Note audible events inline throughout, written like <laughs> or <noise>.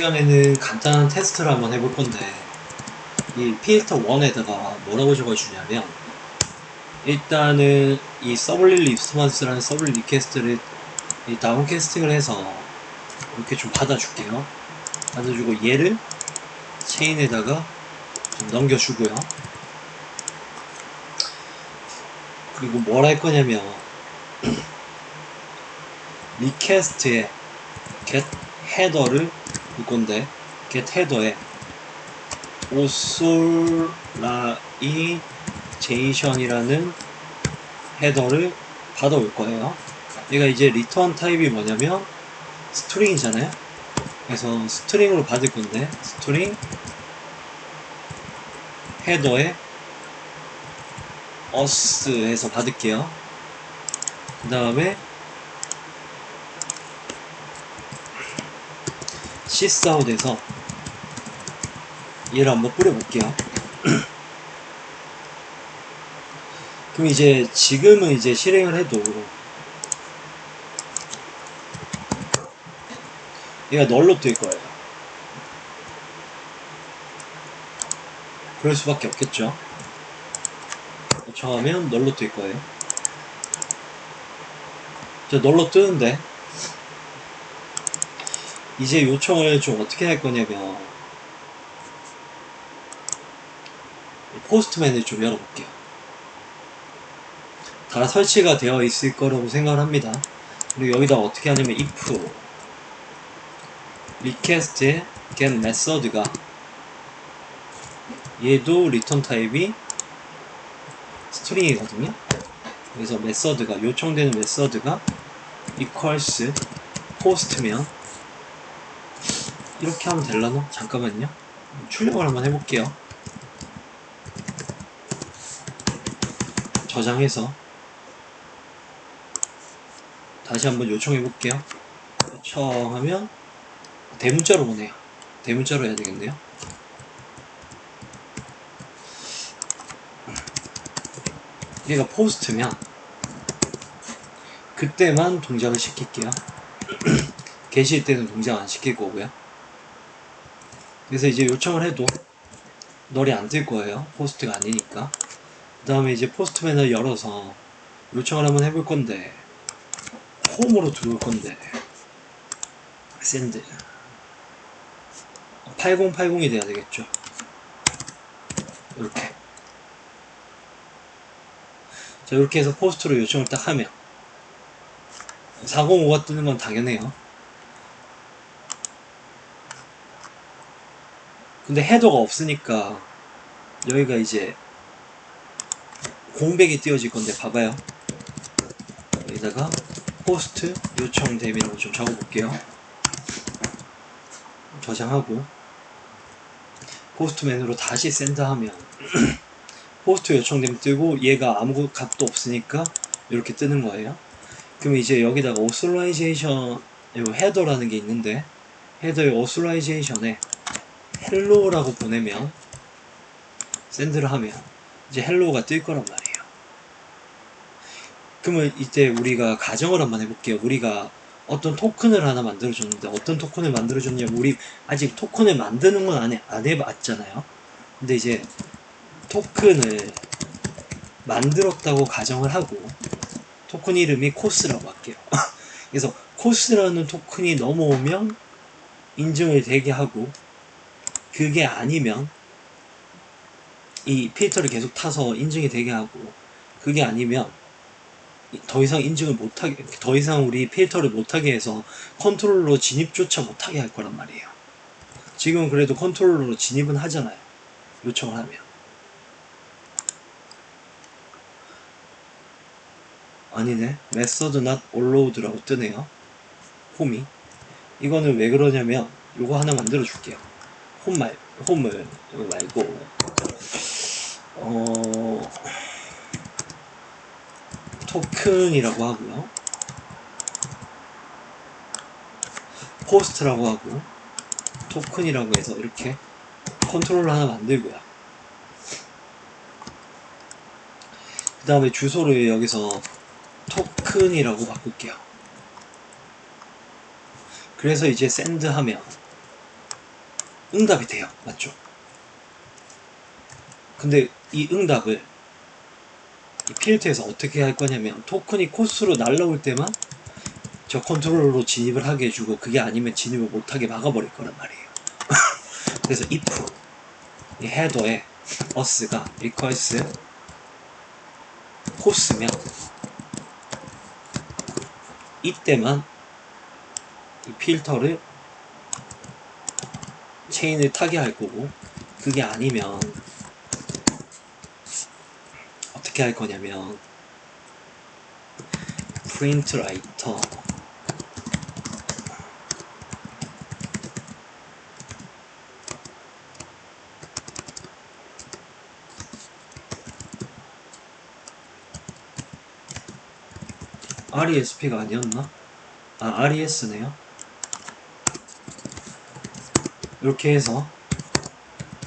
시간에는 간단한 테스트를 한번 해볼 건데 이 필터 1에다가 뭐라고 적어주냐면 일단은 이 서블리 리스트먼스라는 서블리 리퀘스트를 이 다운 캐스팅을 해서 이렇게 좀 받아줄게요. 받아주고 얘를 체인에다가 좀 넘겨주고요. 그리고 뭘 할 거냐면 <clears throat> 리퀘스트에 get 헤더를 볼 건데 get 헤더에 오솔라이제이션이라는 헤더를 받아올 거예요. 얘가 이제 리턴 타입이 뭐냐면 스트링이잖아요. 그래서 스트링으로 받을 건데 스트링 헤더에 us에서 받을게요. 그 다음에 시사웃에서 얘를 한번 뿌려볼게요. <clears throat> 그럼 이제 지금은 이제 실행을 해도 얘가 널로 뜰 거예요. 그럴 수밖에 없겠죠. 요청하면 널로 뜰 거예요. 저 널로 뜨는데 이제 요청을 좀 어떻게 할 거냐면 포스트맨을 좀 열어볼게요. 다 설치가 되어 있을 거라고 생각을 합니다. 그리고 여기다 어떻게 하냐면 if request get method가 얘도 리턴 타입이 스트링이거든요. 그래서 메서드가 요청되는 메서드가 equals post면 이렇게 하면 될라나? 잠깐만요. 출력을 한번 해볼게요. 저장해서 다시 한번 요청해 볼게요. 요청하면 대문자로 오네요. 대문자로 해야 되겠네요. 얘가 포스트면 그때만 동작을 시킬게요. <clears throat> 계실 때는 동작 안 시킬 거고요. 그래서 이제 요청을 해도 널이 안뜰 거예요. 포스트가 아니니까. 그 다음에 이제 포스트맨을 열어서 요청을 한번 해볼 건데 홈으로 들어올 건데 샌드 8080이 돼야 되겠죠. 이렇게 자 이렇게 해서 포스트로 요청을 딱 하면 405가 뜨는 건 당연해요. 근데 헤더가 없으니까 여기가 이제 공백이 띄워질 건데 봐봐요. 여기다가 포스트 요청 대비라고 좀 적어볼게요. 저장하고 포스트맨으로 다시 샌드하면 포스트 요청되면 뜨고 얘가 아무 값도 없으니까 이렇게 뜨는 거예요. 그럼 이제 여기다가 오솔라이제이션 헤더라는 게 있는데 헤더의 오솔라이제이션에 헬로우라고 보내면 샌드를 하면 이제 헬로우가 뜰 거란 말이에요. 그러면 이때 우리가 가정을 한번 해볼게요. 우리가 어떤 토큰을 하나 만들어줬는데 어떤 토큰을 만들어줬냐면 우리 아직 토큰을 만드는 건 안, 해, 안 해봤잖아요. 근데 이제 토큰을 만들었다고 가정을 하고 토큰 이름이 코스라고 할게요. <laughs> 그래서 코스라는 토큰이 넘어오면 인증을 되게 하고 그게 아니면 이 필터를 계속 타서 인증이 되게 하고 그게 아니면 더 이상 인증을 못하게 더 이상 우리 필터를 못하게 해서 컨트롤러 진입조차 못하게 할 거란 말이에요. 지금은 그래도 컨트롤러로 진입은 하잖아요. 요청을 하면. 아니네. method not allowed라고 뜨네요. 홈이. 이거는 왜 그러냐면 요거 하나 만들어 줄게요 홈 말, 홈을 말고 어 토큰이라고 하고요. 포스트라고 하고 토큰이라고 해서 이렇게 컨트롤을 하나 만들고요. 그 다음에 주소를 여기서 토큰이라고 바꿀게요. 그래서 이제 샌드 하면 응답이 돼요. 맞죠? 근데 이 응답을 이 필터에서 어떻게 할 거냐면 토큰이 코스로 날라올 때만 저 컨트롤러로 진입을 하게 해주고 그게 아니면 진입을 못하게 막아버릴 거란 말이에요. <laughs> 그래서 if 이 헤더에 us가 equals 코스면 이때만 이 필터를 체인을 타게 할 거고 그게 아니면 어떻게 할 거냐면 print writer RESP가 아니었나? 아 RES네요 이렇게 해서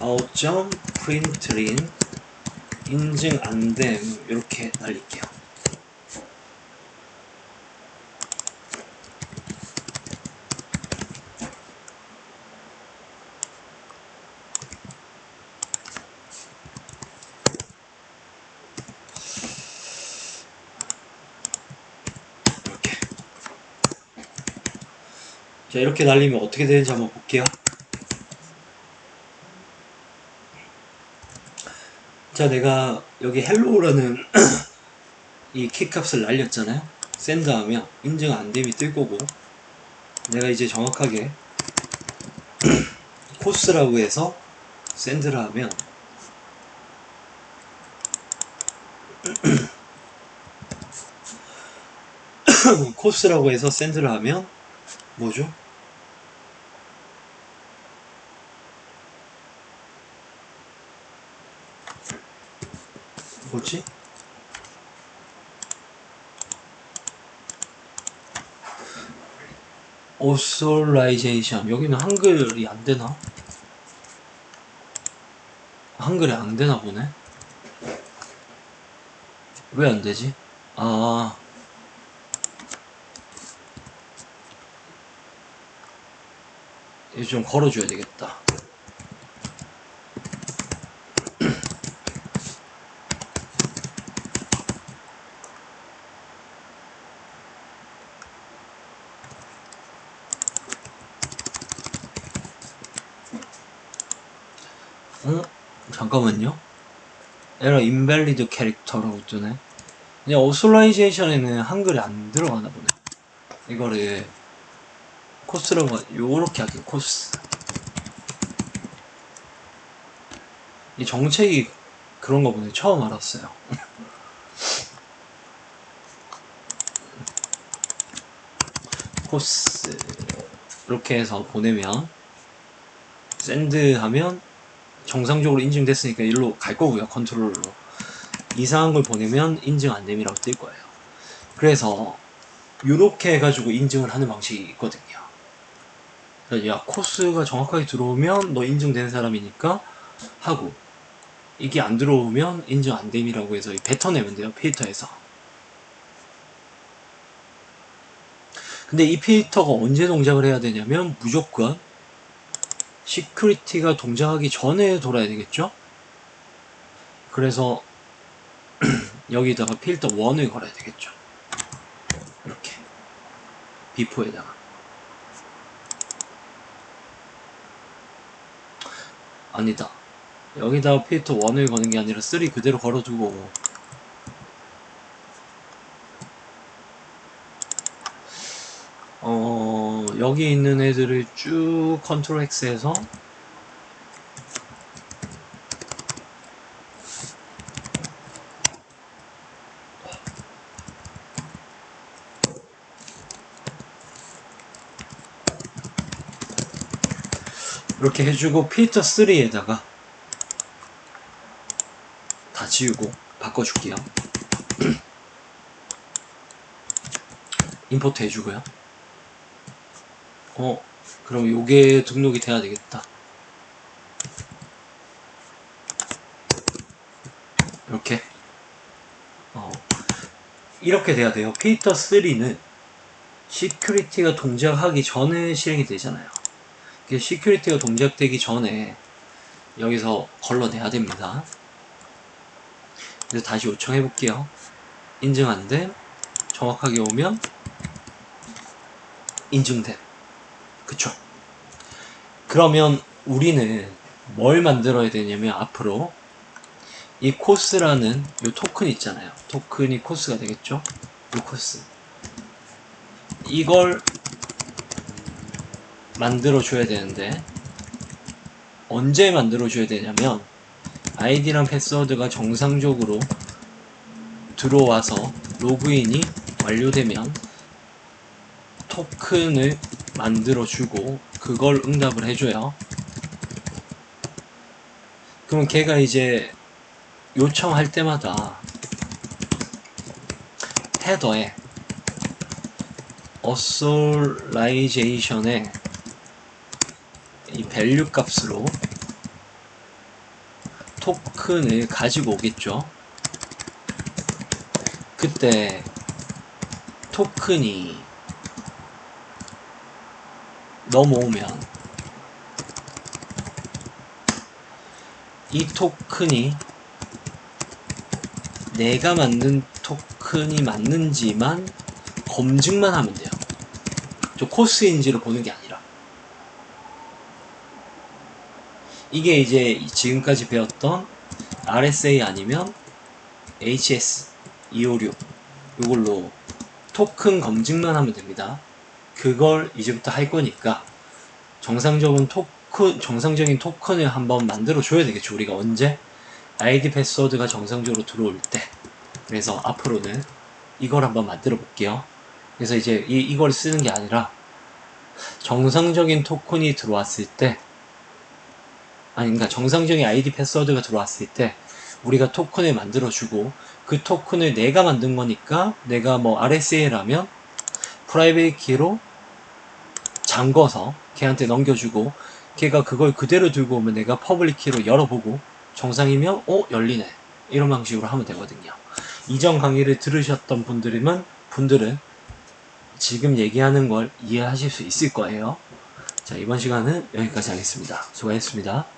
out.println 인증 안됨 이렇게 날릴게요. 자 이렇게 날리면 어떻게 되는지 한번 볼게요 자 내가 여기 헬로우라는 <clears throat> 이 키값을 날렸잖아요 샌드 하면 인증 안됨이 뜰 거고 내가 이제 정확하게 <clears throat> 코스라고 해서 샌드를 하면 <clears throat> 코스라고 해서 샌드를 하면 뭐죠? 뭐지? 오솔라이제이션 여기는 한글이 안 되나? 한글이 안 되나 보네. 왜 안 되지? 아. 이거 좀 걸어줘야 되겠다. 어? 잠깐만요. 에러 인밸리드 캐릭터라고 뜨네. 그냥 오솔라이제이션에는 한글이 안 들어가나 보네. 이거를 하- 요렇게 하게 코스. 이 정책이 그런 거 보네. 처음 알았어요. <laughs> 코스 이렇게 해서 보내면 샌드 하면 정상적으로 인증됐으니까 일로 갈 거고요 컨트롤러 이상한 걸 보내면 인증 안 됨이라고 뜰 거예요. 그래서 이렇게 해가지고 인증을 하는 방식이 있거든요. 그래서 야 코스가 정확하게 들어오면 너 인증된 사람이니까 하고 이게 안 들어오면 인증 안 됨이라고 해서 뱉어내면 돼요 필터에서. 근데 이 필터가 언제 동작을 해야 되냐면 무조건 시큐리티가 동작하기 전에 돌아야 되겠죠? 그래서 <clears throat> 여기다가 필터 1을 걸어야 되겠죠. 이렇게 비포에다가 아니다. 여기다가 필터 1을 거는 게 아니라 3 그대로 걸어두고 어 여기 있는 애들을 쭉 컨트롤 X해서 이렇게 해주고 필터 3에다가 다 지우고 바꿔줄게요. <clears throat> 임포트 해주고요. 어, 그럼 요게 등록이 돼야 되겠다. 이렇게. 어, 이렇게 돼야 돼요. 필터 3는 시큐리티가 동작하기 전에 실행이 되잖아요. 그 시큐리티가 동작되기 전에 여기서 걸러내야 됩니다. 그래서 다시 요청해 볼게요. 인증 안 됨. 정확하게 오면 인증됨. 그쵸? 그러면 우리는 뭘 만들어야 되냐면 앞으로 이 코스라는 요 토큰 있잖아요. 토큰이 코스가 되겠죠? 이 코스. 이걸 만들어 줘야 되는데 언제 만들어 줘야 되냐면 아이디랑 패스워드가 정상적으로 들어와서 로그인이 완료되면 토큰을 만들어 주고 그걸 응답을 해줘요. 그럼 걔가 이제 요청할 때마다 헤더에 authorization에 이 밸류 값으로 토큰을 가지고 오겠죠. 그때 토큰이 넘어오면 이 토큰이 내가 만든 토큰이 맞는지만 검증만 하면 돼요. 저 코스인지를 보는 게 아니라. 이게 이제 지금까지 배웠던 RSA 아니면 HS 256 이걸로 토큰 검증만 하면 됩니다. 그걸 이제부터 할 거니까 정상적인 토큰 정상적인 토큰을 한번 만들어 줘야 되겠죠. 우리가 언제 아이디 패스워드가 정상적으로 들어올 때. 그래서 앞으로는 이걸 한번 만들어 볼게요. 그래서 이제 이, 이걸 쓰는 게 아니라 정상적인 토큰이 들어왔을 때 아니 그러니까 정상적인 아이디 패스워드가 들어왔을 때 우리가 토큰을 만들어 주고 그 토큰을 내가 만든 거니까 내가 뭐 RSA라면 프라이빗 키로 잠궈서 걔한테 넘겨주고 걔가 그걸 그대로 들고 오면 내가 퍼블릭 키로 열어보고 정상이면 어 열리네 이런 방식으로 하면 되거든요. 이전 강의를 들으셨던 분들이면 분들은 지금 얘기하는 걸 이해하실 수 있을 거예요. 자 이번 시간은 여기까지 하겠습니다. 수고하셨습니다.